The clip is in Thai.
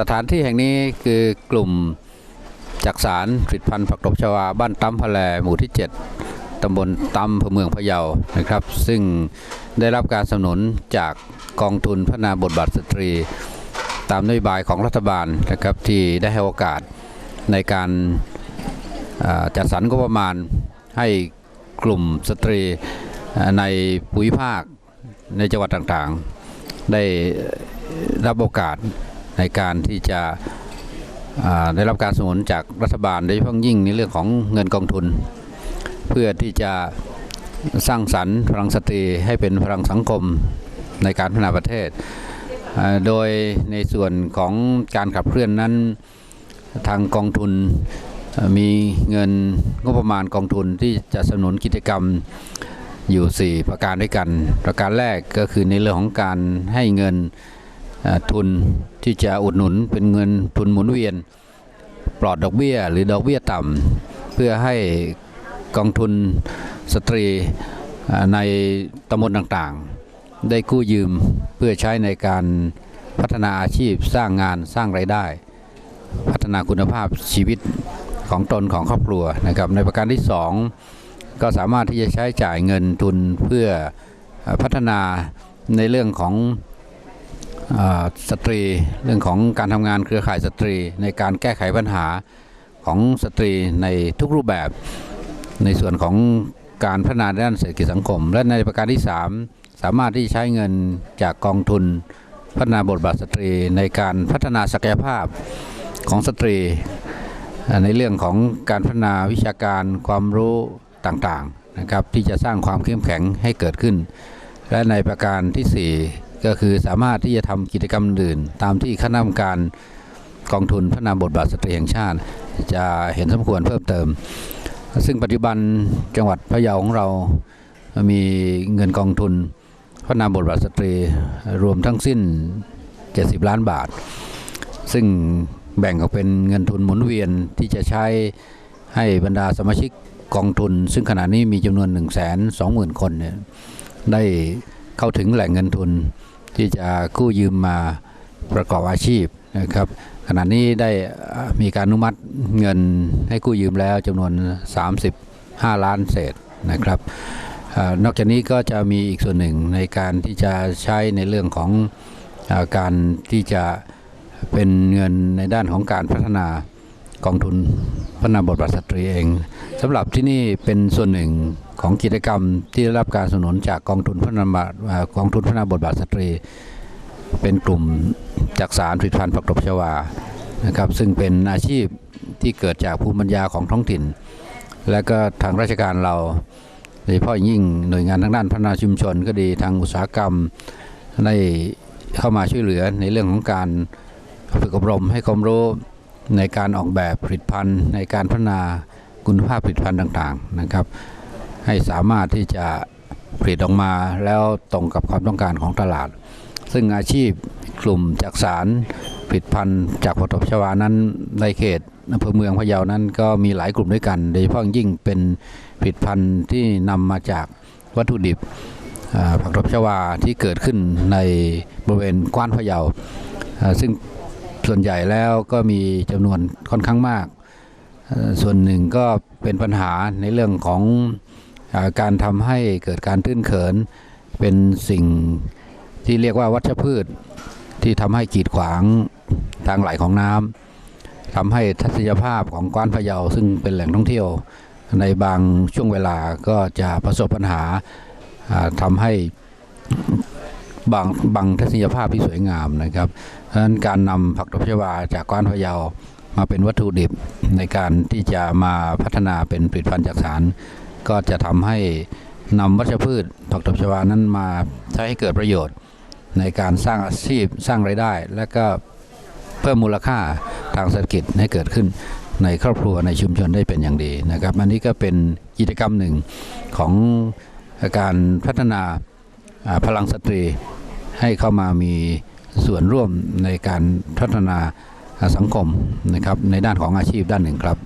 สถานที่แห่งนี้คือกลุ่มจักสารผลิตภัณฑ์ผักตบชวาบ้านตั้มพะแลหมู่ที่ 7 ตำบลตั้มอำเภอเมืองพะเยานะครับ ซึ่งได้รับการสนับสนุนจากกองทุนพัฒนาบทบาทสตรี ตามนโยบายของรัฐบาลนะครับที่ได้ให้โอกาสในการจัดสรรงบประมาณให้กลุ่มสตรีในภูมิภาคในจังหวัดต่างๆ ได้รับโอกาส ในการที่จะได้รับการสนับสนุนจากรัฐบาลโดยเฉพาะยิ่งในเรื่องของเงินกองทุน เพื่อที่จะสร้างสรรค์พลังสตรีให้เป็นพลังสังคมในการพัฒนาประเทศ โดยในส่วนของการขับเคลื่อนนั้นทางกองทุนมีเงินงบประมาณกองทุนที่จะสนับสนุนกิจกรรมอยู่ 4 ประการด้วยกัน ประการแรกก็คือในเรื่องของการให้เงิน ทุนที่จะอุดหนุนเป็นเงินทุนหมุนเวียน ปลอดดอกเบี้ยหรือดอกเบี้ยต่ำเพื่อให้กองทุนสตรีในตำบลต่างๆ ได้กู้ยืมเพื่อใช้ในการพัฒนาอาชีพสร้างงานสร้างไรายได้ พัฒนาคุณภาพชีวิตของตนของครอบครัวนะครับในประการที่ 2 ก็สามารถที่จะใช้จ่ายเงินทุนเพื่อพัฒนาในเรื่องของ สตรี เรื่องของการทำงานเครือข่ายสตรี ในการแก้ไขปัญหาของสตรีในทุกรูปแบบ ในส่วนของการพัฒนาด้านเศรษฐกิจสังคม และในประการที่ 3 สามารถที่ใช้เงินจากกองทุน พัฒนาบทบาทสตรี ในการพัฒนาศักยภาพของสตรี ในเรื่องของการพัฒนาวิชาการความรู้ต่างๆนะครับที่จะสร้างความเข้มแข็งให้เกิดขึ้น และในประการทีสี่4 ก็คือสามารถที่จะทำกิจกรรมอื่น ตามที่คณะกรรมการกองทุนพัฒนาบทบาทสตรีแห่งชาติ จะเห็นสมควรเพิ่มเติม ซึ่งปัจจุบันจังหวัดพะเยาของเรามีเงินกองทุนพัฒนาบทบาทสตรีรวมทั้งสิ้น 70 ล้านบาท ซึ่งแบ่งออกเป็นเงินทุนหมุนเวียนที่จะใช้ให้บรรดาสมาชิกกองทุน ซึ่งขณะนี้มีจำนวน 1 2 0 0 0 0 คนเนี่ยได้ เข้าถึงแหล่งเงินทุน ที่จะกู้ยืมมาประกอบอาชีพนะครับขณะนี้ได้มีการอนุมัติเงินให้กู้ยืมแล้วจำนวน 35 ล้านเศษนะครับอนอกจากนี้ก็จะมีอีกส่วนหนึ่งในการที่จะใช้ในเรื่องของอการที่จะเป็นเงินในด้านของการพัฒนากองทุน พัฒนาบทบาทสตรีเองสำหรับที่นี่เป็นส่วนหนึ่งของกิจกรรมที่ได้รับการสนับสนุนจากกองทุนพัฒนาบทกองทุนพัฒนาบทบาทสตรี เป็นกลุ่มจักสารผลิตภัณฑ์ผักตบชวานะครับ ซึ่งเป็นอาชีพที่เกิดจากภูมิปัญญาของท้องถิ่น และก็ทางราชการเราโดยเฉพาะยิ่งหน่วยงานทางด้านพัฒนาชุมชนก็ดีทางอุตสาหกรรมได้เข้ามาช่วยเหลือในเรื่องของการฝึกอบรมให้ความรู้ ในการออกแบบผลิตภัณฑ์ ในการพัฒนาคุณภาพผลิตภัณฑ์ต่างๆนะครับ ให้สามารถที่จะผลิตออกมาแล้วตรงกับความต้องการของตลาด ซึ่งอาชีพกลุ่มจักสารผลิตภัณฑ์จากผลตบชวานั้นในเขตอำเภอเมืองพะเยานั้นก็มีหลายกลุ่มด้วยกัน โดยเฉพาะอย่างยิ่งเป็นผลิตภัณฑ์ที่นำมาจากวัตถุดิบผักตบชวาที่เกิดขึ้นในบริเวณกว้านพะเยาซึ่ง ส่วนใหญ่แล้วก็มีจำนวนค่อนข้างมาก ส่วนหนึ่งก็เป็นปัญหาในเรื่องของอการทำให้เกิดการตื้นเขิน เป็นสิ่งที่เรียกว่าวัชพืช ที่ทำให้กีดขวางทางไหลของน้ำทำให้ทัศนียภาพของกว้านพะเยาซึ่งเป็นแหล่งท่องเที่ยว ในบางช่วงเวลาก็จะประสบปัญหาอ่าทำให้ บางบางทัศนียภาพที่สวยงามนะครับเพราะฉะนั้นการนำผักตบชวาจากก้านพะเยามาเป็นวัตถุดิบในการที่จะมาพัฒนาเป็นผลิตภัณฑ์จากสาร ก็จะทำให้นำวัชพืชผักตบชวานั้นมาใช้ให้เกิดประโยชน์ ในการสร้างอาชีพสร้างไรายได้ และก็เพิ่มมูลค่าทางเศรษฐกิจให้เกิดขึ้นในครอบครัวในชุมชนได้เป็นอย่างดีนะครับ อันนี้ก็เป็นกิจกรรมหนึ่งของการพัฒนา พลังสตรีให้เข้ามามีส่วนร่วมในการพัฒนาสังคมนะครับในด้านของอาชีพด้านหนึ่งครับ